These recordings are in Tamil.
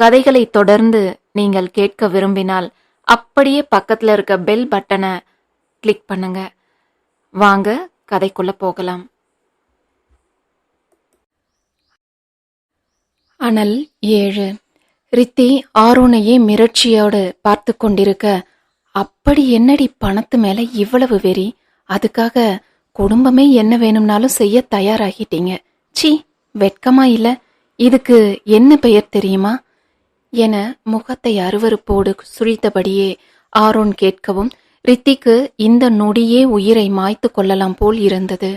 கதைகளை தொடர்ந்து நீங்கள் கேட்க விரும்பினால் அப்படியே பக்கத்தில் இருக்க பெல் பட்டனை கிளிக் பண்ணுங்க. வாங்க கதைக்குள்ள போகலாம். அனல் ஏழு. ரித்தி ஆரோனையே மிரட்சியோடு பார்த்து கொண்டிருக்க அப்படி என்னடி பணத்து மேல இவ்வளவு வெறி? அதுக்காக குடும்பமே என்ன வேணும்னாலும் செய்ய தயாராகிட்டீங்க. சி வெட்கமா இல்ல? இதுக்கு என்ன பெயர் தெரியுமா? என முகத்தை அருவருப்போடு சுழித்தபடியே ஆரோன் கேட்கவும் ரித்திக்கு இந்த நொடியே உயிரை மாய்த்து கொள்ளலாம் போல் இருந்தது.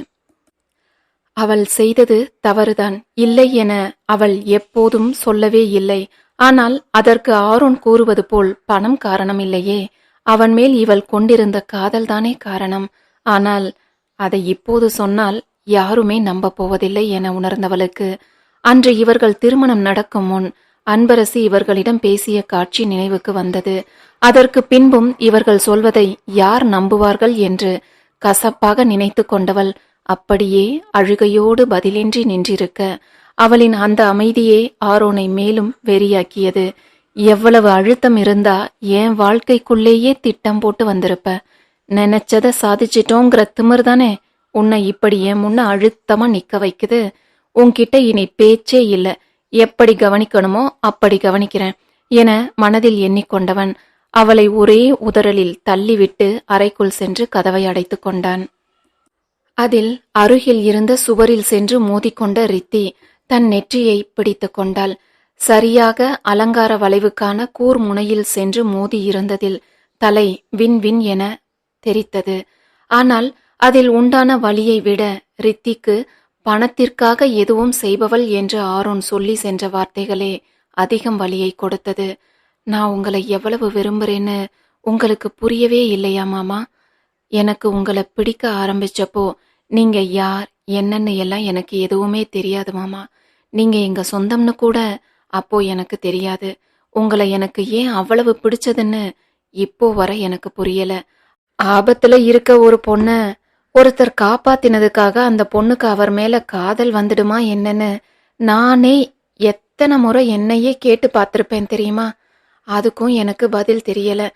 அவள் செய்தது தவறுதான். இல்லை என அவள் எப்போதும் சொல்லவே இல்லை. ஆனால் அதற்கு ஆரோன் கூறுவது போல் பணம் காரணம் இல்லையே அவன் மேல் இவள் கொண்டிருந்த காதல்தானே காரணம். ஆனால் அதை இப்போது சொன்னால் யாருமே நம்ப போவதில்லை என உணர்ந்தவளுக்கு. அன்று இவர்கள் திருமணம் நடக்கும் முன் அன்பரசி இவர்களிடம் பேசிய காட்சி நினைவுக்கு வந்தது. அதற்கு பின்பும் இவர்கள் சொல்வதை யார் நம்புவார்கள் என்று கசப்பாக நினைத்து கொண்டவள் அப்படியே அழுகையோடு பதிலின்றி நின்றிருக்க அவளின் அந்த அமைதியே ஆரோனை மேலும் வெறியாக்கியது. எவ்வளவு அழுத்தம் இருந்தா என் வாழ்க்கைக்குள்ளேயே திட்டம் போட்டு வந்திருப்ப? நினைச்சத சாதிச்சிட்டோங்கிற திமிர் தானே உன்னை இப்படி என் முன்ன அழுத்தமா நிக்க வைக்குது. உன்கிட்ட இனி பேச்சே இல்லை. எப்படி கவனிக்கணுமோ அப்படி கவனிக்கிறேன் என மனதில் எண்ணிக்கொண்டவன் அவளை ஒரே உதறலில் தள்ளிவிட்டு அறைக்குள் சென்று கதவை அடைத்து கொண்டான். அதில் அருகில் இருந்த சுவரில் சென்று மோதிக்கொண்ட ரித்தி தன் நெற்றியை பிடித்து கொண்டாள். சரியாக அலங்கார வளைவுக்கான கூர் முனையில் சென்று மோதி இருந்ததில் தலை வின் வின் என தெரித்தது. ஆனால் அதில் உண்டான வலியை விட ரித்திக்கு பணத்திற்காக எதுவும் செய்பவள் என்று ஆரோன் சொல்லி சென்ற வார்த்தைகளே அதிகம் வலியை கொடுத்தது. நான் உங்களை எவ்வளவு விரும்புறேன்னு உங்களுக்கு புரியவே இல்லையா மாமா? எனக்கு உங்களை பிடிக்க ஆரம்பிச்சப்போ நீங்க யார் என்னன்னு எல்லாம் எனக்கு எதுவுமே தெரியாது மாமா. நீங்க எங்க சொந்தம்னு கூட அப்போ எனக்கு தெரியாது. உங்களை எனக்கு ஏன் அவ்வளவு பிடிச்சதுன்னு இப்போ வர எனக்கு புரியல. ஆபத்துல இருக்க ஒரு பொண்ணை ஒருத்தர் காப்பாத்தினதுக்காக அந்த பொண்ணுக்கு அவர் மேல காதல் வந்துடுமா என்னன்னு நானே எத்தனை முறை என்னையே கேட்டு பார்த்துருப்பேன் தெரியுமா? அதுக்கும் எனக்கு பதில் தெரியல.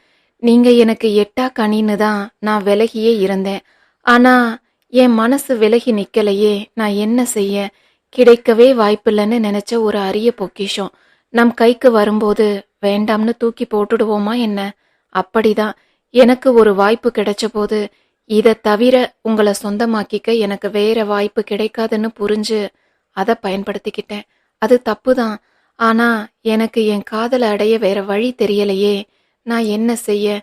நீங்க எனக்கு எட்டா கனின்னு தான் நான் விலகியே இருந்தேன். ஆனா என் மனசு விலகி நிக்கலையே. நான் என்ன செய்ய? கிடைக்கவே வாய்ப்பில்லைன்னு நினைச்ச ஒரு அரிய பொக்கிஷம். நம் கைக்கு வரும்போது வேண்டாம்னு தூக்கி போட்டுடுவோமா என்ன? அப்படிதான். எனக்கு ஒரு வாய்ப்பு கிடைச்ச போது இதை தவிர உங்களை சொந்தமாக்கிக்க எனக்கு வேற வாய்ப்பு கிடைக்காதுன்னு புரிஞ்சு அதை பயன்படுத்திக்கிட்டேன். அது தப்புதான். ஆனா எனக்கு என் காதலை அடைய வேற வழி தெரியலையே. நான் என்ன செய்ய?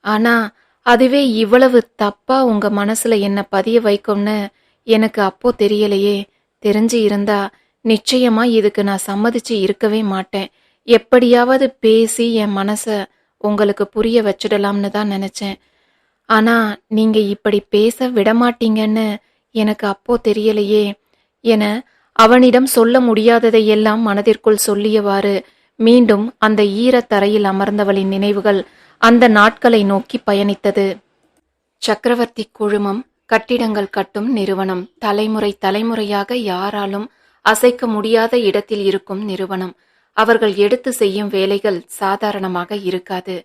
ஆனா அதுவே இவ்வளவு தப்பா உங்க மனசுல என்ன பதிய வைக்கும்னு எனக்கு அப்போ தெரியலையே. தெரிஞ்சு இருந்தா நிச்சயமா இதுக்கு நான் சம்மதிச்சு இருக்கவே மாட்டேன். எப்படியாவது பேசி என் மனசை உங்களுக்கு புரிய வச்சிடலாம்னு தான் நினைச்சேன். ஆனா நீங்க இப்படி பேச விடமாட்டீங்கன்னு எனக்கு அப்போ தெரியலையே. என அவனிடம் சொல்ல முடியாததையெல்லாம் மனதிற்குள் சொல்லியவாறு மீண்டும் அந்த ஈரத்தரையில் அமர்ந்தவளின் நினைவுகள் அந்த நாட்களை நோக்கி பயணித்தது. சக்கரவர்த்தி குழுமம் கட்டிடங்கள் கட்டும் நிறுவனம் தலைமுறை தலைமுறையாக யாராலும் அசைக்க முடியாத இடத்தில் இருக்கும் நிறுவனம். அவர்கள் எடுத்து செய்யும் வேலைகள் சாதாரணமாக இருக்காது.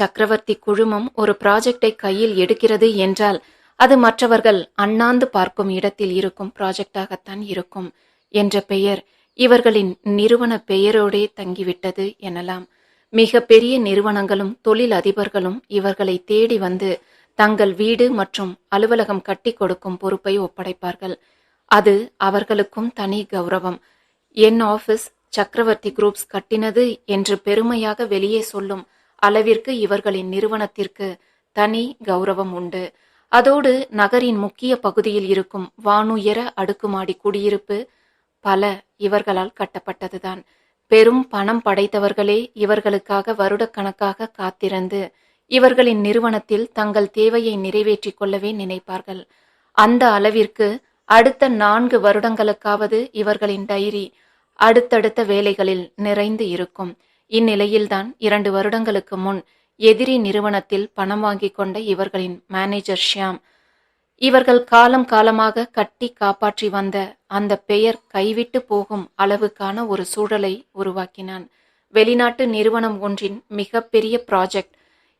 சக்கரவர்த்தி குழுமம் ஒரு ப்ராஜெக்டை கையில் எடுக்கிறது என்றால் அது மற்றவர்கள் அண்ணாந்து பார்க்கும் இடத்தில் இருக்கும் ப்ராஜெக்டாகத்தான் இருக்கும் என்ற பெயர் இவர்களின் நிறுவன பெயரோடே தங்கிவிட்டது எனலாம். மிக பெரிய நிறுவனங்களும் தொழில் அதிபர்களும் இவர்களை தேடி வந்து தங்கள் வீடு மற்றும் அலுவலகம் கட்டி கொடுக்கும் பொறுப்பை ஒப்படைப்பார்கள். அது அவர்களுக்கும் தனி கௌரவம். என் ஆபீஸ் சக்கரவர்த்தி குரூப்ஸ் கட்டினது என்று பெருமையாக வெளியே சொல்லும் அளவிற்கு இவர்களின் நிறுவனத்திற்கு தனி கௌரவம் உண்டு. அதோடு நகரின் முக்கிய பகுதியில் இருக்கும் வானுயர அடுக்குமாடி குடியிருப்பு பல இவர்களால் கட்டப்பட்டதுதான். பெரும் பணம் படைத்தவர்களே இவர்களுக்காக வருடக்கணக்காக காத்திருந்து இவர்களின் நிறுவனத்தில் தங்கள் தேவையை நிறைவேற்றிக் கொள்ளவே நினைப்பார்கள். அந்த அளவிற்கு அடுத்த நான்கு வருடங்களுக்காவது இவர்களின் டைரி அடுத்தடுத்த வேலைகளில் நிறைந்து இருக்கும். இந்நிலையில்தான் இரண்டு வருடங்களுக்கு முன் எதிரி நிறுவனத்தில் பணம் வாங்கிக் கொண்ட இவர்களின் மேனேஜர் ஷியாம். இவர்கள் காலம் காலமாக கட்டி காப்பாற்றி வந்த அந்த பெயர் கைவிட்டு போகும் அளவுக்கான ஒரு சூழலை உருவாக்கினான். வெளிநாட்டு நிறுவனம் ஒன்றின் மிகப்பெரிய ப்ராஜெக்ட்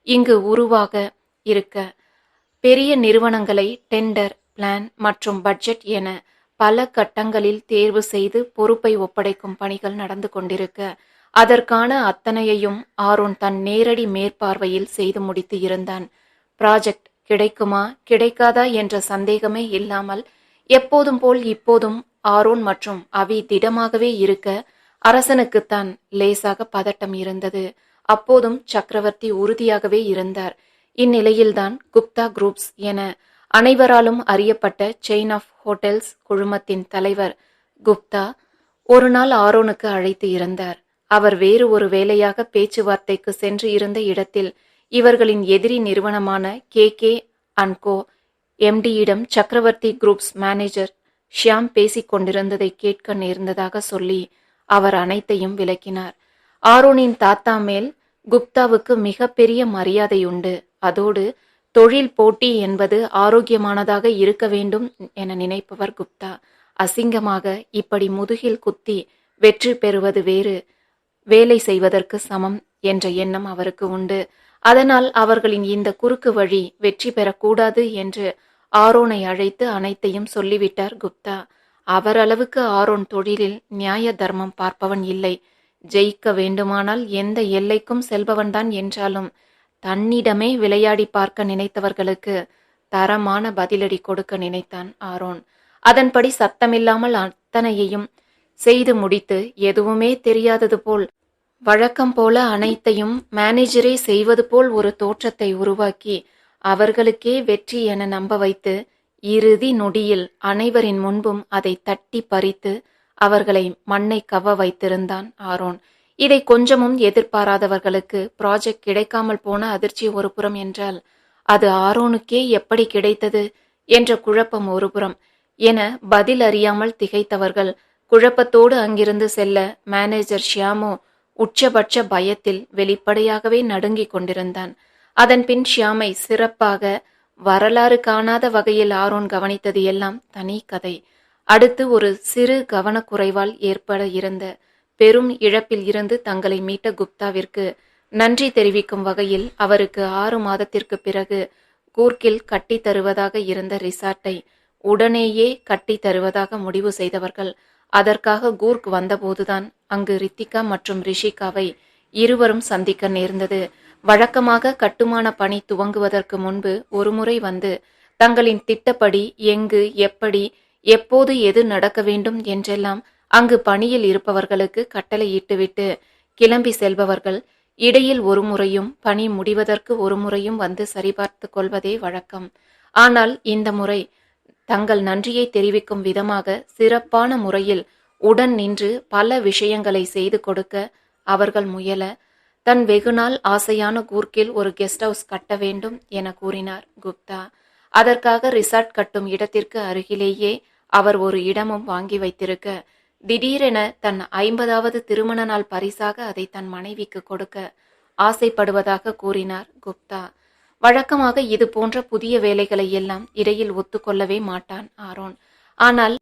இங்கு உருவாக இருக்க பெரிய நிறுவனங்களை டெண்டர் பிளான் மற்றும் பட்ஜெட் என பல கட்டங்களில் தேர்வு செய்து பொறுப்பை ஒப்படைக்கும் பணிகள் நடந்து கொண்டிருக்க அதற்கான அத்தனையையும் ஆரோன் தன் நேரடி மேற்பார்வையில் செய்து முடித்து இருந்தான். ப்ராஜெக்ட் கிடைக்குமா கிடைக்காதா என்ற சந்தேகமே இல்லாமல் எப்போதும் போல் இப்போதும் ஆரோன் மற்றும் அவி திடமாகவே இருக்க அரசனுக்குத்தான் லேசாக பதட்டம் இருந்தது. அப்போதும் சக்கரவர்த்தி உறுதியாகவே இருந்தார். இந்நிலையில்தான் குப்தா குரூப்ஸ் என அனைவராலும் அறியப்பட்ட செயின் ஆஃப் ஹோட்டல்ஸ் குழுமத்தின் தலைவர் குப்தா ஒரு நாள் ஆரோனுக்கு அழைத்து இருந்தார். அவர் வேறு ஒரு வேலையாக பேச்சுவார்த்தைக்கு சென்று இருந்த இடத்தில் இவர்களின் எதிரி நிறுவனமான கே கே அன்கோ எம்டியிடம் சக்கரவர்த்தி குரூப்ஸ் மேனேஜர் ஷியாம் பேசிக் கொண்டிருந்ததை கேட்க நேர்ந்ததாக சொல்லி அவர் அனைத்தையும் விளக்கினார். ஆரோனின் தாத்தா மேல் குப்தாவுக்கு மிகப்பெரிய மரியாதை உண்டு அதோடு தொழில் போட்டி என்பது ஆரோக்கியமானதாக இருக்க வேண்டும் என நினைப்பவர் குப்தா. அசிங்கமாக இப்படி முதுகில் குத்தி வெற்றி பெறுவது வேறு. வேலை செய்வதற்கு சமம் என்ற எண்ணம் அவருக்கு உண்டு. அதனால் அவர்களின் இந்த குறுக்கு வழி வெற்றி பெறக்கூடாது என்று ஆரோனை அழைத்து அனைத்தையும் சொல்லிவிட்டார் குப்தா. அவர் அளவுக்கு ஆரோன் தொழிலில் நியாய தர்மம் பார்ப்பவன் இல்லை. ஜெயிக்க வேண்டுமானால் எந்த எல்லைக்கும் செல்பவன்தான் என்றாலும் தன்னிடமே விளையாடி பார்க்க நினைத்தவர்களுக்கு தரமான பதிலடி கொடுக்க நினைத்தான் ஆரோன். அதன்படி சத்தமில்லாமல் அத்தனையையும் செய்து முடித்து எதுவுமே தெரியாதது போல் வழக்கம் போல அனைத்தையும் மேனேஜரே செய்வது போல் ஒரு தோற்றத்தை உருவாக்கி அவர்களுக்கே வெற்றி என நம்ப வைத்து இறுதி நொடியில் அனைவரின் முன்பும் அதை தட்டி பறித்து அவர்களை மண்ணை கவ வைத்திருந்தான் ஆரோன். இதை கொஞ்சமும் எதிர்பாராதவர்களுக்கு ப்ராஜெக்ட் கிடைக்காமல் போன அதிர்ச்சி ஒரு புறம் என்றால் அது ஆரோனுக்கே எப்படி கிடைத்தது என்ற குழப்பம் ஒருபுறம் என பதில் அறியாமல் திகைத்தவர்கள் குழப்பத்தோடு அங்கிருந்து செல்ல மேனேஜர் ஷியாமோ உச்சபட்ச பயத்தில் வெளிப்படையாகவே நடுங்கிக் கொண்டிருந்தான். அதன் பின் ஷியாமை சிறப்பாக வரலாறு காணாத வகையில் ஆரோன் கவனித்தது எல்லாம் தனி கதை. அடுத்து ஒரு சிறு கவனக்குறைவால் ஏற்பட இருந்த பெரும் இழப்பில் இருந்து தங்களை மீட்ட குப்தாவிற்கு நன்றி தெரிவிக்கும் வகையில் அவருக்கு ஆறு மாதத்திற்கு பிறகு கூர்க்கில் கட்டி தருவதாக இருந்த ரிசார்ட்டை உடனேயே கட்டி தருவதாக முடிவு செய்தவர்கள் அதற்காக கூர்க் வந்தபோதுதான் அங்கு ரித்திகா மற்றும் ரிஷிகாவை இருவரும் சந்திக்க நேர்ந்தது. வழக்கமாக கட்டுமான பணி துவங்குவதற்கு முன்பு ஒருமுறை வந்து தங்களின் திட்டப்படி எங்கு எப்படி எப்போது எது நடக்க வேண்டும் என்றெல்லாம் அங்கு பணியில் இருப்பவர்களுக்கு கட்டளையிட்டுவிட்டு கிளம்பி செல்பவர்கள் இடையில் ஒரு முறையும் பணி முடிவதற்கு ஒரு முறையும் வந்து சரிபார்த்து கொள்வதே வழக்கம். ஆனால் இந்த முறை தங்கள் நன்றியை தெரிவிக்கும் விதமாக சிறப்பான முறையில் உடன் நின்று பல விஷயங்களை செய்து கொடுக்க அவர்கள் முயல தன் வெகுநாள் ஆசையான கூர்க்கில் ஒரு கெஸ்ட் ஹவுஸ் கட்ட வேண்டும் என கூறினார் குப்தா. அதற்காக ரிசார்ட் கட்டும் இடத்திற்கு அருகிலேயே அவர் ஒரு இடமும் வாங்கி வைத்திருக்க திடீரென தன் ஐம்பதாவது திருமண நாள் பரிசாக அதை தன் மனைவிக்கு கொடுக்க ஆசைப்படுவதாக கூறினார் குப்தா. வழக்கமாக இது போன்ற புதிய வேலைகளை எல்லாம் இடையில் ஒத்துக்கொள்ளவே மாட்டான் ஆரோன். ஆனால்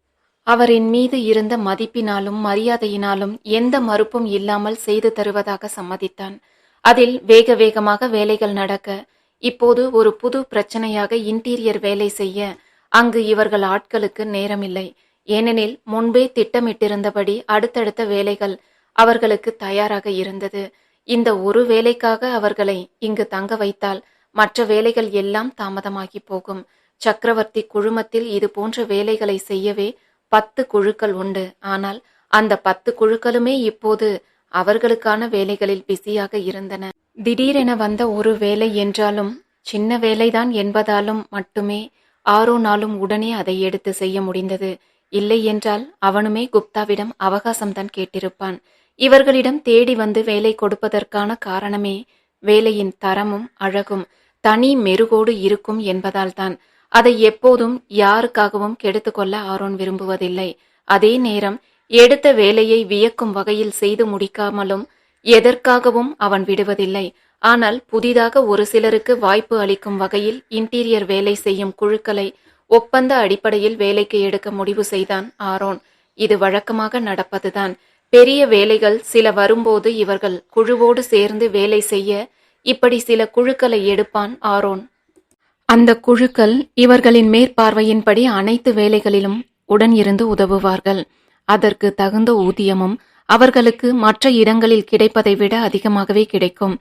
அவரின் மீது இருந்த மதிப்பினாலும் மரியாதையினாலும் எந்த மறுப்பும் இல்லாமல் செய்து தருவதாக சம்மதித்தான். அதில் வேக வேகமாக வேலைகள் நடக்க இப்போது ஒரு புது பிரச்சனையாக இன்டீரியர் வேலை செய்ய அங்கு இவர்கள் ஆட்களுக்கு நேரமில்லை. ஏனெனில் முன்பே திட்டமிட்டிருந்தபடி அடுத்தடுத்த வேலைகள் அவர்களுக்கு தயாராக இருந்தது. இந்த ஒரு வேலைக்காக அவர்களை இங்கு தங்க வைத்தால் மற்ற வேலைகள் எல்லாம் தாமதமாகி போகும். சக்கரவர்த்தி குழுமத்தில் இது போன்ற வேலைகளை செய்யவே பத்து குழுக்கள் உண்டு. ஆனால் அந்த பத்து குழுக்களுமே இப்போது அவர்களுக்கான வேலைகளில் பிஸியாக இருந்தன. திடீரென வந்த ஒரு வேலை என்றாலும் சின்ன வேலைதான் என்பதாலும் மட்டுமே ஆரோனாலும் உடனே அதை எடுத்து செய்ய முடிந்தது. இல்லை என்றால் அவனுமே குப்தாவிடம் அவகாசம்தான் கேட்டிருப்பான். இவர்களிடம் தேடி வந்து வேலை கொடுப்பதற்கான காரணமே வேலையின் தரமும் அழகும். தனி மெருகோடு இருக்கும் என்பதால்தான் அதை எப்போதும் யாருக்காகவும் கெடுத்துக்கொள்ள ஆரோன் விரும்புவதில்லை. அதே நேரம் எடுத்த வேலையை வியக்கும் வகையில் செய்து முடிக்காமலும் எதற்காகவும் அவன் விடுவதில்லை. ஆனால் புதிதாக ஒரு சிலருக்கு வாய்ப்பு அளிக்கும் வகையில் இன்டீரியர் வேலை செய்யும் குழுக்களை ஒப்பந்த அடிப்படையில் வேலைக்கு எடுக்க முடிவு செய்தான் ஆரோன். இது வழக்கமாக நடப்பதுதான். பெரிய வேலைகள் சில வரும்போது இவர்கள் குழுவோடு சேர்ந்து வேலை செய்ய இப்படி சில குழுக்களை எடுப்பான் ஆரோன். அந்த குழுக்கள் இவர்களின் மேற்பார்வையின்படி அனைத்து வேலைகளிலும் உடன் இருந்து உதவுவார்கள். அதற்கு தகுந்த ஊதியமும் அவர்களுக்கு மற்ற இடங்களில் கிடைப்பதை விட அதிகமாகவே கிடைக்கும்.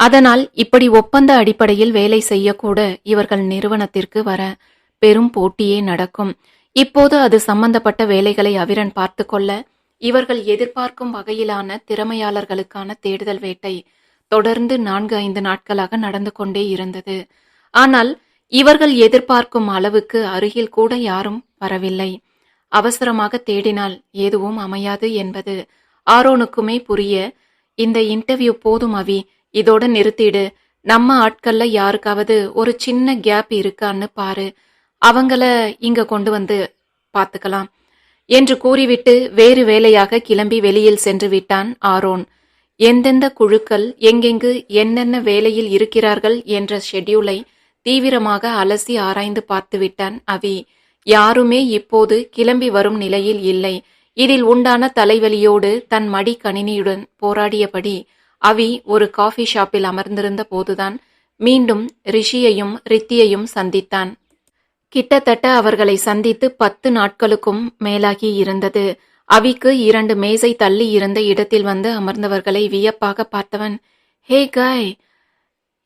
அதனால் இப்படி ஒப்பந்த அடிப்படையில் வேலை செய்யக்கூட இவர்கள் நிறுவனத்திற்கு வர பெரும் போட்டியே நடக்கும். இப்போது அது சம்பந்தப்பட்ட வேலைகளை அவிரன் பார்த்து கொள்ள இவர்கள் எதிர்பார்க்கும் வகையிலான திறமையாளர்களுக்கான தேடுதல் வேட்டை தொடர்ந்து நான்கு ஐந்து நாட்களாக நடந்து கொண்டே இருந்தது. ஆனால் இவர்கள் எதிர்பார்க்கும் அளவுக்கு அருகில் கூட யாரும் வரவில்லை. அவசரமாக தேடினால் எதுவும் அமையாது என்பது ஆரோனுக்குமே புரிய இந்த இன்டர்வியூ போதும் அவி இதோட நிறுத்திடு. நம்ம ஆட்கள்ல யாருக்காவது ஒரு சின்ன கேப் இருக்கான்னு பாரு. அவங்கள இங்க கொண்டு வந்து பார்த்துக்கலாம் என்று கூறிவிட்டு வேறு வேலையாக கிளம்பி வெளியில் சென்று விட்டான் ஆரோன். எந்தெந்த குழுக்கள் எங்கெங்கு என்னென்ன வேலையில் இருக்கிறார்கள் என்ற ஷெட்யூலை தீவிரமாக அலசி ஆராய்ந்து பார்த்துவிட்டான் அவி யாருமே இப்போது கிளம்பி வரும் நிலையில் இல்லை. இதில் உண்டான தலைவலியோடு தன் மடி கணினியுடன் போராடியபடி அவி ஒரு காஃபி ஷாப்பில் அமர்ந்திருந்த போதுதான் மீண்டும் ரிஷியையும் ரித்தியையும் சந்தித்தான். கிட்டத்தட்ட அவர்களை சந்தித்து பத்து நாட்களுக்கும் மேலாகி இருந்தது. அவிக்கு இரண்டு மேசை தள்ளி இருந்த இடத்தில் வந்து அமர்ந்தவர்களை வியப்பாக பார்த்தவன் ஹே காய்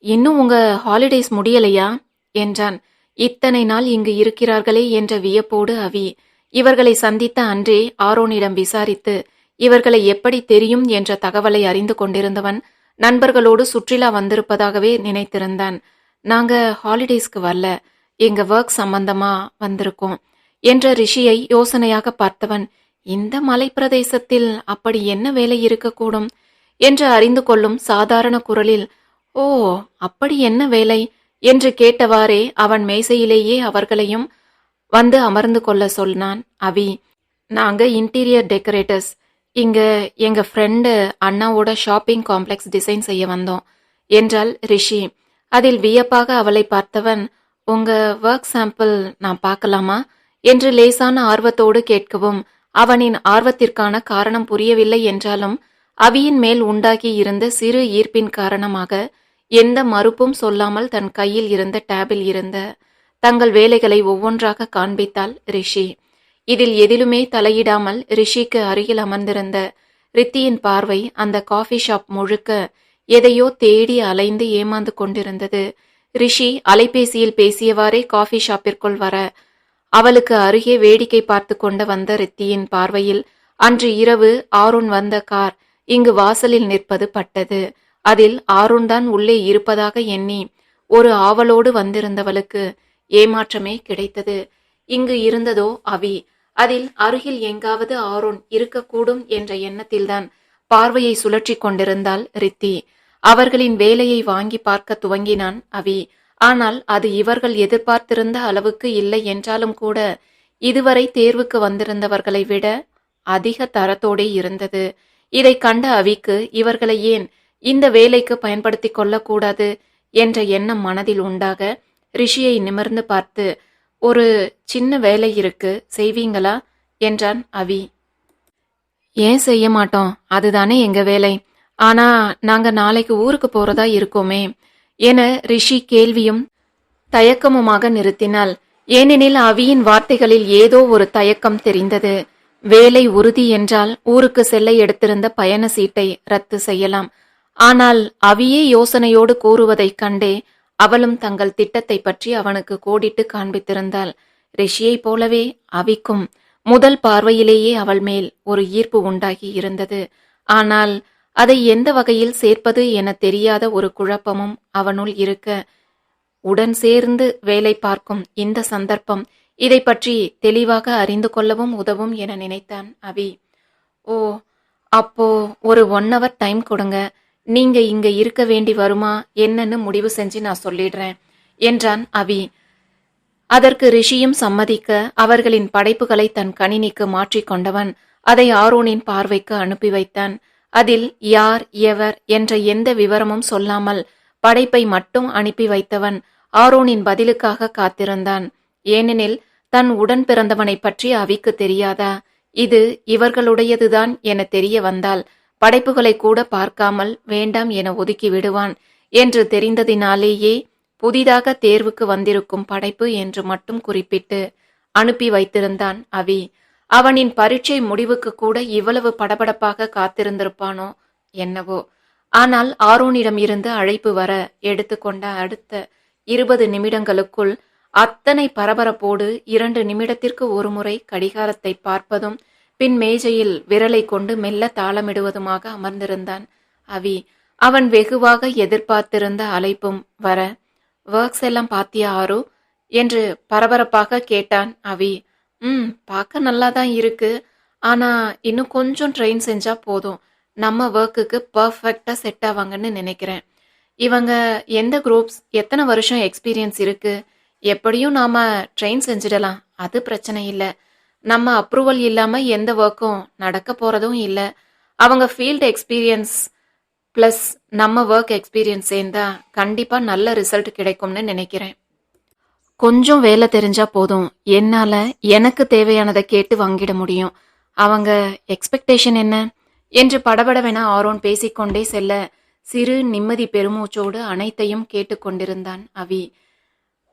இன்னும் உங்க ஹாலிடேஸ் முடியலையா? என்றான். இத்தனை நாள் இங்கு இருக்கிறார்களே என்ற வியப்போடு அவி இவர்களை சந்தித்த அன்றே ஆரோனிடம் விசாரித்து இவர்களை எப்படி தெரியும்? என்ற தகவலை அறிந்து கொண்டிருந்தவன் நண்பர்களோடு சுற்றுலா வந்திருப்பதாகவே நினைத்திருந்தான். நாங்க ஹாலிடேஸ்க்கு வரல. எங்க ஒர்க் சம்பந்தமா வந்திருக்கோம் என்ற ரிஷியை யோசனையாக பார்த்தவன் இந்த மலைப்பிரதேசத்தில் அப்படி என்ன வேலை இருக்கக்கூடும்? என்று அறிந்து கொள்ளும் சாதாரண குரலில் ஓ அப்படி என்ன வேலை? என்று கேட்டவாறே அவன் மேசையிலேயே அவர்களையும் வந்து அமர்ந்து கொள்ள சொன்னான். அவி நாங்க இன்டீரியர் டெக்கரேட்டர்ஸ் இங்க எங்க ஃப்ரெண்டு அண்ணாவோட ஷாப்பிங் காம்ப்ளெக்ஸ் டிசைன் செய்ய வந்தோம் என்றாள் ரிஷி. அதில் வியப்பாக அவளை பார்த்தவன் உங்க ஒர்க் சாம்பிள் நான் பார்க்கலாமா? என்று லேசான ஆர்வத்தோடு கேட்கவும் அவனின் ஆர்வத்திற்கான காரணம் புரியவில்லை என்றாலும் அவியின் மேல் உண்டாகி இருந்த சிறு ஈர்ப்பின் காரணமாக எந்த மறுப்பும் சொல்லாமல் தன் கையில் இருந்த டேபில் இருந்த தங்கள் வேலைகளை ஒவ்வொன்றாக காண்பித்தாள் ரிஷி. இதில் எதிலுமே தலையிடாமல் ரிஷிக்கு அருகில் அமர்ந்திருந்த ரித்தியின் பார்வை அந்த காஃபி ஷாப் முழுக்க எதையோ தேடி அலைந்து ஏமாந்து கொண்டிருந்தது. ரிஷி அலைபேசியில் பேசியவாறே காஃபி ஷாப்பிற்குள் வர அவளுக்கு அருகே வேடிக்கை பார்த்து கொண்டு வந்த ரித்தியின் பார்வையில் அன்று இரவு ஆருண் வந்த கார் இங்கு வாசலில் நிற்பது பட்டது. அதில் ஆருண் தான் உள்ளே இருப்பதாக எண்ணி ஒரு ஆவலோடு வந்திருந்தவளுக்கு ஏமாற்றமே கிடைத்தது. இங்கு இருந்ததோ அவி அதில் அருகில் எங்காவது ஆரோன் இருக்கக்கூடும் என்ற எண்ணத்தில்தான் பார்வையை சுழற்றி கொண்டிருந்தாள் ரித்தி. அவர்களின் வேலையை வாங்கி பார்க்க துவங்கினான் அவி. ஆனால் அது இவர்கள் எதிர்பார்த்திருந்த அளவுக்கு இல்லை என்றாலும் கூட இதுவரை தேர்வுக்கு வந்திருந்தவர்களை விட அதிக தரத்தோடே இருந்தது. இதை கண்ட அவிக்கு இவர்களை ஏன் இந்த வேலைக்கு பயன்படுத்தி கொள்ளக்கூடாது என்ற எண்ணம் மனதில் உண்டாக ரிஷியை நிமிர்ந்து பார்த்து ஒரு சின்ன வேலை இருக்கு செய்வீங்களா? என்றான் அவி. ஏன் செய்ய மாட்டோம்? அதுதானே எங்க வேலை. ஆனா நாங்க நாளைக்கு ஊருக்கு போறதா இருக்கோமே. என ரிஷி கேள்வியும் தயக்கமுமாக நிறுத்தினாள். ஏனெனில் அவியின் வார்த்தைகளில் ஏதோ ஒரு தயக்கம் தெரிந்தது. வேலை உறுதி என்றால் ஊருக்கு செல்ல எடுத்திருந்த பயண சீட்டை ரத்து செய்யலாம். ஆனால் அவியே யோசனையோடு கூறுவதைக் கண்டே அவளும் தங்கள் திட்டத்தை பற்றி அவனுக்கு கோடிட்டு காண்பித்திருந்தாள். ரிஷியைப் போலவே அவிக்கும் முதல் பார்வையிலேயே அவள் மேல் ஒரு ஈர்ப்பு உண்டாகி இருந்தது. ஆனால் அதை எந்த வகையில் சேர்ப்பது என தெரியாத ஒரு குழப்பமும் அவனுள் இருக்க உடன் சேர்ந்து வேலை பார்க்கும் இந்த சந்தர்ப்பம் இதை பற்றி தெளிவாக அறிந்து கொள்ளவும் உதவும் என நினைத்தான் அவி ஓ அப்போ ஒரு ஒன் ஹவர் டைம் கொடுங்க. நீங்க இங்க இருக்க வேண்டி வருமா? என்னன்னு முடிவு செஞ்சு நான் சொல்லிடுறேன் என்றான் அவி அதற்கு ரிஷியும் சம்மதிக்க அவர்களின் படைப்புகளை தன் கணினிக்கு மாற்றிக்கொண்டவன் அதை ஆரோனின் பார்வைக்கு அனுப்பி வைத்தான். அதில் யார் எவர் என்ற எந்த விவரமும் சொல்லாமல் படைப்பை மட்டும் அனுப்பி வைத்தவன் ஆரோனின் பதிலுக்காக காத்திருந்தான். ஏனெனில் தன் உடன் பிறந்தவனை பற்றி அவிக்கு தெரியாதா? இது இவர்களுடையதுதான் என தெரிய வந்தால் படைப்புகளை கூட பார்க்காமல் வேண்டாம் என ஒதுக்கி விடுவான் என்று தெரிந்ததினாலேயே புதிதாக தேர்வுக்கு வந்திருக்கும் படைப்பு என்று மட்டும் குறிப்பிட்டு அனுப்பி வைத்திருந்தான் அவி. அவனின் பரீட்சை முடிவுக்கு கூட இவ்வளவு படபடப்பாக காத்திருந்திருப்பானோ என்னவோ. ஆனால் ஆரோனிடம் இருந்து அழைப்பு வர எடுத்துக்கொண்ட அடுத்த இருபது நிமிடங்களுக்குள் அத்தனை பரபரப்போடு இரண்டு நிமிடத்திற்கு ஒருமுறை கடிகாரத்தை பார்ப்பதும் பின் மேஜையில் விரலை கொண்டு மெல்ல தாளமிடுவதுமாக அமர்ந்திருந்தான். அவி அவன் வெகுவாக எதிர்பார்த்திருந்த அழைப்பும் வர ஒர்க்ஸ் எல்லாம் பாத்தியா ஆரோ? என்று பரபரப்பாக கேட்டான் அவி. ம் பார்க்க நல்லா தான் இருக்கு. ஆனா இன்னும் கொஞ்சம் ட்ரெயின் செஞ்சா போதும். நம்ம ஒர்க்குக்கு பர்ஃபெக்டா செட் ஆவாங்கன்னு நினைக்கிறேன். இவங்க எந்த குரூப்ஸ் எத்தனை வருஷம் எக்ஸ்பீரியன்ஸ் இருக்கு? எப்படியும் நாம ட்ரெயின் செஞ்சிடலாம். அது பிரச்சனை இல்லை. நம்ம அப்ரூவல் இல்லாம எந்த ஒர்க்கும் நடக்க போறதும் இல்லை. அவங்க ஃபீல்டு எக்ஸ்பீரியன்ஸ் ப்ளஸ் நம்ம ஒர்க் எக்ஸ்பீரியன்ஸ் சேர்ந்தா கண்டிப்பா நல்ல ரிசல்ட் கிடைக்கும்னு நினைக்கிறேன். கொஞ்சம் வேலை தெரிஞ்சா போதும். என்னால எனக்கு தேவையானதை கேட்டு வாங்கிட முடியும். அவங்க எக்ஸ்பெக்டேஷன் என்ன? என்று படபடவென ஆரோன் பேசிக்கொண்டே செல்ல சிறு நிம்மதி பெருமூச்சோடு அனைத்தையும் கேட்டுக்கொண்டிருந்தான் அவி.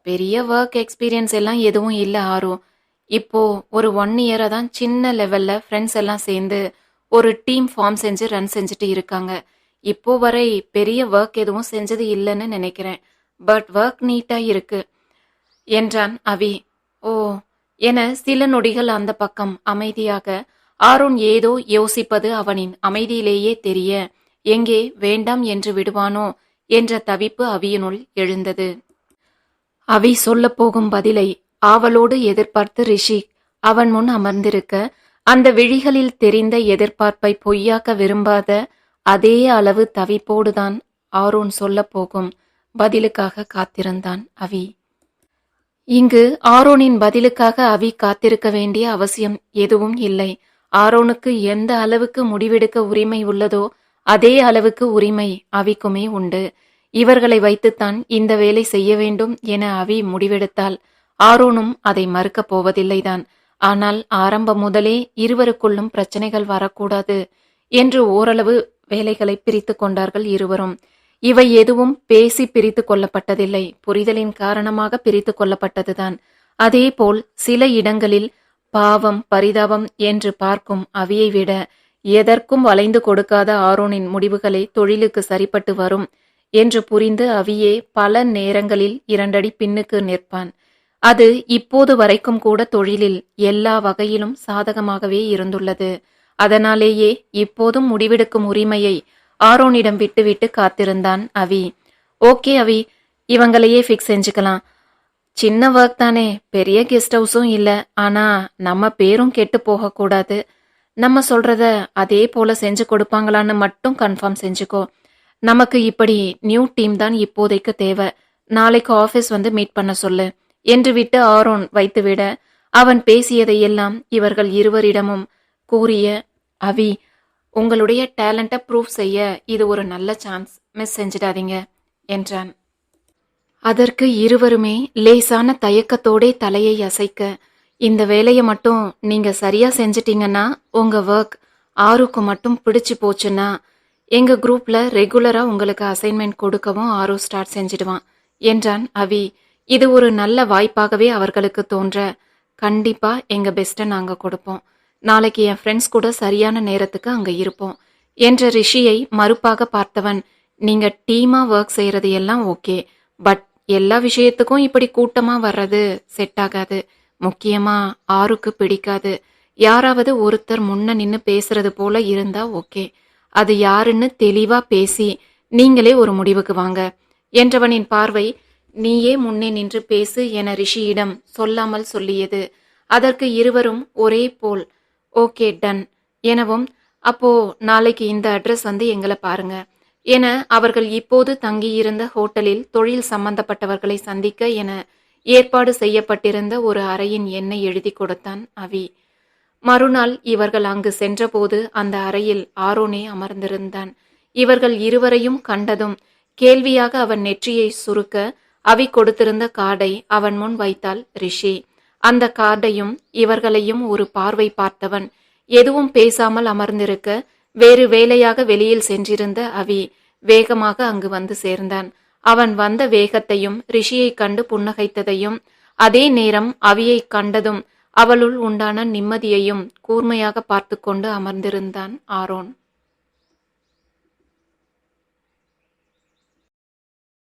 பெரிய ஒர்க் எக்ஸ்பீரியன்ஸ் எல்லாம் எதுவும் இல்லை ஆரோ. இப்போ ஒரு ஒன் இயரை தான் சின்ன லெவல்ல ஃப்ரெண்ட்ஸ் எல்லாம் சேர்ந்து ஒரு டீம் ஃபார்ம் செஞ்சு ரன் செஞ்சுட்டு இருக்காங்க. இப்போ வரை பெரிய ஒர்க் எதுவும் செஞ்சது இல்லைன்னு நினைக்கிறேன். பட் ஒர்க் நீட்டா இருக்கு. என்றான் அவி ஓ என சில நொடிகள் அந்த பக்கம் அமைதியாக ஆரோன் ஏதோ யோசிப்பது அவனின் அமைதியிலேயே தெரிய எங்கே வேண்டாம் என்று விடுவானோ? என்ற தவிப்பு அவியினுள் எழுந்தது. அவி சொல்லப் போகும் பதிலை ஆவலோடு எதிர்பார்த்து ரிஷி அவன் முன் அமர்ந்திருக்க அந்த விழிகளில் தெரிந்த எதிர்பார்ப்பை பொய்யாக்க விரும்பாத அதே அளவு தவிப்போடுதான் ஆரோன் சொல்லப் போகும் பதிலுக்காக காத்திருந்தான் அவி இங்கு ஆரோனின் பதிலுக்காக அவி காத்திருக்க வேண்டிய அவசியம் எதுவும் இல்லை. ஆரோனுக்கு எந்த அளவுக்கு முடிவெடுக்க உரிமை உள்ளதோ அதே அளவுக்கு உரிமை அவிக்குமே உண்டு. இவர்களை வைத்துத்தான் இந்த வேலை செய்ய வேண்டும் என அவி முடிவெடுத்தால் ஆரோனும் அதை மறுக்கப் போவதில்லைதான். ஆனால் ஆரம்பம் முதலே இருவருக்குள்ளும் பிரச்சனைகள் வரக்கூடாது என்று ஓரளவு வேலைகளை பிரித்து கொண்டார்கள் இருவரும். இவை எதுவும் பேசி பிரித்து கொள்ளப்பட்டதில்லை. புரிதலின் காரணமாக பிரித்து கொள்ளப்பட்டதுதான். அதேபோல் சில இடங்களில் பாவம் பரிதாபம் என்று பார்க்கும் அவியை விட எதற்கும் வளைந்து கொடுக்காத ஆரோனின் முடிவுகளை தொழிலுக்கு சரிப்பட்டு வரும் என்று புரிந்து அவியே பல நேரங்களில் இரண்டடி பின்னுக்கு நிற்பான். அது இப்போது வரைக்கும் கூட தொழிலில் எல்லா வகையிலும் சாதகமாகவே இருந்துள்ளது. அதனாலேயே இப்போதும் முடிவெடுக்கும் உரிமையை ஆரோனிடம் விட்டுவிட்டு காத்திருந்தான் அவி. ஓகே அவி இவங்களையே ஃபிக்ஸ் செஞ்சுக்கலாம். சின்ன ஒர்க் தானே பெரிய கெஸ்ட் ஹவுஸும் இல்லை. ஆனா நம்ம பேரும் கெட்டு போகக்கூடாது. நம்ம சொல்றத அதே போல செஞ்சு கொடுப்பாங்களான்னு மட்டும் கன்ஃபார்ம் செஞ்சுக்கோ. நமக்கு இப்படி நியூ டீம் தான் இப்போதைக்கு தேவை. நாளைக்கு ஆஃபீஸ் வந்து மீட் பண்ண சொல்லு என்று விட்டு ஆரோன் வைத்துவிட. அவன் பேசியதையெல்லாம் இவர்கள் இருவரிடமும் கூறிய அவி உங்களுடைய டேலண்ட்டை ப்ரூவ் செய்ய இது ஒரு நல்ல சான்ஸ். மிஸ் செஞ்சிடாதீங்க என்றான். அதற்கு இருவருமே லேசான தயக்கத்தோடே தலையை அசைக்க இந்த வேலையை மட்டும் நீங்க சரியா செஞ்சிட்டீங்கன்னா உங்க ஒர்க் ஆருக்கு மட்டும் பிடிச்சு போச்சுன்னா எங்க குரூப்ல ரெகுலரா உங்களுக்கு அசைன்மெண்ட் கொடுக்கவும் ஆரு ஸ்டார்ட் செஞ்சிடுவான் என்றான் அவி இது ஒரு நல்ல வாய்ப்பாகவே அவர்களுக்கு தோன்ற கண்டிப்பா எங்க பெஸ்ட்டை நாங்க கொடுப்போம். நாளைக்கு என் ஃப்ரெண்ட்ஸ் கூட சரியான நேரத்துக்கு அங்கே இருப்போம் என்ற ரிஷியை மறுப்பாக பார்த்தவன் நீங்க டீமா ஒர்க் செய்யறது எல்லாம் ஓகே பட் எல்லா விஷயத்துக்கும் இப்படி கூட்டமா வர்றது செட் ஆகாது. முக்கியமா ஆருக்கு பிடிக்காது. யாராவது ஒருத்தர் முன்ன நின்னு பேசுறது போல இருந்தா ஓகே அது யாருன்னு தெளிவா பேசி நீங்களே ஒரு முடிவுக்கு வாங்க என்றவனின் பார்வை நீயே முன்னே நின்று பேசு என ரிஷியிடம் சொல்லாமல் சொல்லியது. அதற்கு இருவரும் ஒரே போல் ஓகே டன். எனவும் அப்போ நாளைக்கு இந்த அட்ரஸ் வந்து எங்களை பாருங்க. என அவர்கள் இப்போது தங்கியிருந்த ஹோட்டலில் தொழில் சம்பந்தப்பட்டவர்களை சந்திக்க என ஏற்பாடு செய்யப்பட்டிருந்த ஒரு அறையின் எண்ணை எழுதி கொடுத்தான் அவி. மறுநாள் இவர்கள் அங்கு சென்றபோது அந்த அறையில் ஆரோனே அமர்ந்திருந்தான். இவர்கள் இருவரையும் கண்டதும் கேள்வியாக அவன் நெற்றியை சுருக்க அவி கொடுத்திருந்த காடை அவன் முன் வைத்தாள் ரிஷி. அந்த கார்டையும் இவர்களையும் ஒரு பார்வை பார்த்தவன். எதுவும் பேசாமல் அமர்ந்திருக்க வேறு வேலையாக வெளியில் சென்றிருந்த அவி வேகமாக அங்கு வந்து சேர்ந்தான். அவன் வந்த வேகத்தையும் ரிஷியைக் கண்டு புன்னகைத்ததையும் அதே நேரம் அவியைக் கண்டதும் அவளுள் உண்டான நிம்மதியையும் கூர்மையாக பார்த்து கொண்டு அமர்ந்திருந்தான் ஆரோன்.